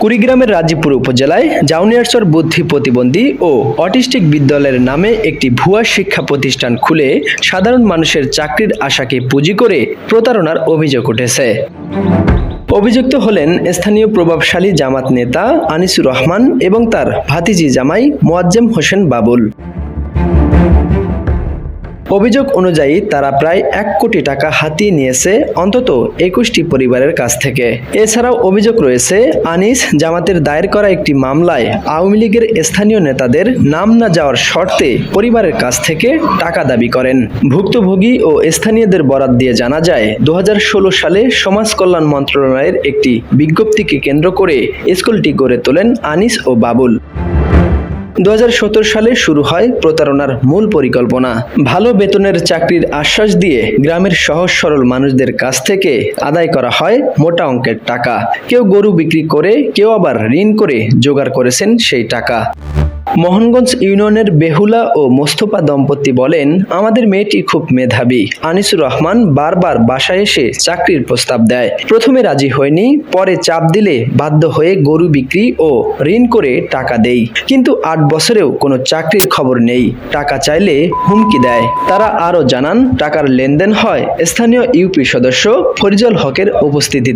কুড়িগ্রামের রাজীপুর উপজেলায় জাউনিয়ারচর বুদ্ধি প্রতিবন্ধী ও অটিস্টিক বিদ্যালয়ের নামে একটি ভুয়া শিক্ষা প্রতিষ্ঠান খুলে সাধারণ মানুষের চাকরির আশাকে পুঁজি করে প্রতারণার অভিযোগ উঠেছে। অভিযুক্ত হলেন স্থানীয় প্রভাবশালী জামাত নেতা আনিসুর রহমান এবং তার ভাতিজি জামাই মোয়াজ্জেম হোসেন বাবুল। অভিযোগ অনুযায়ী তারা প্রায় এক কোটি টাকা হাতিয়ে নিয়েছে, অন্তত একুশটি পরিবারের কাছ থেকে। এছাড়াও অভিযোগ রয়েছে, আনিস জামাতের দায়ের করা একটি মামলায় আওয়ামী লীগের স্থানীয় নেতাদের নাম না যাওয়ার শর্তে পরিবারের কাছ থেকে টাকা দাবি করেন। ভুক্তভোগী ও স্থানীয়দের বরাত দিয়ে জানা যায় দু হাজার ষোলো সালে সমাজ কল্যাণ মন্ত্রণালয়ের একটি বিজ্ঞপ্তিকে কেন্দ্র করে স্কুলটি গড়ে তোলেন আনিস ও বাবুল। দু হাজার সতের সালে শুরু হয় প্রতারণার মূল পরিকল্পনা। ভালো বেতনের চাকরির আশ্বাস দিয়ে গ্রামের সহজ সরল মানুষদের কাছ থেকে আদায় করা হয় মোটা অঙ্কের টাকা। কেউ গরু বিক্রি করে, কেউ আবার ঋণ করে জোগাড় করেছেন সেই টাকা। মোহনগঞ্জ ইউনিয়নের বেহুলা ও মোস্তফা দম্পতি বলেন, আমাদের মেয়েটি খুব মেধাবী। আনিসুর রহমান বারবার বাসায় এসে চাকরির প্রস্তাব দেয়। প্রথমে রাজি হয়নি, পরে চাপ দিলে বাধ্য হয়ে গরু বিক্রি ও ঋণ করে টাকা দেই। কিন্তু আট বছরেও কোনো চাকরির খবর নেই। টাকা চাইলে হুমকি দেয়। তারা আরও জানান, টাকার লেনদেন হয় স্থানীয় ইউপি সদস্য ফরিজল হকের উপস্থিতিতে।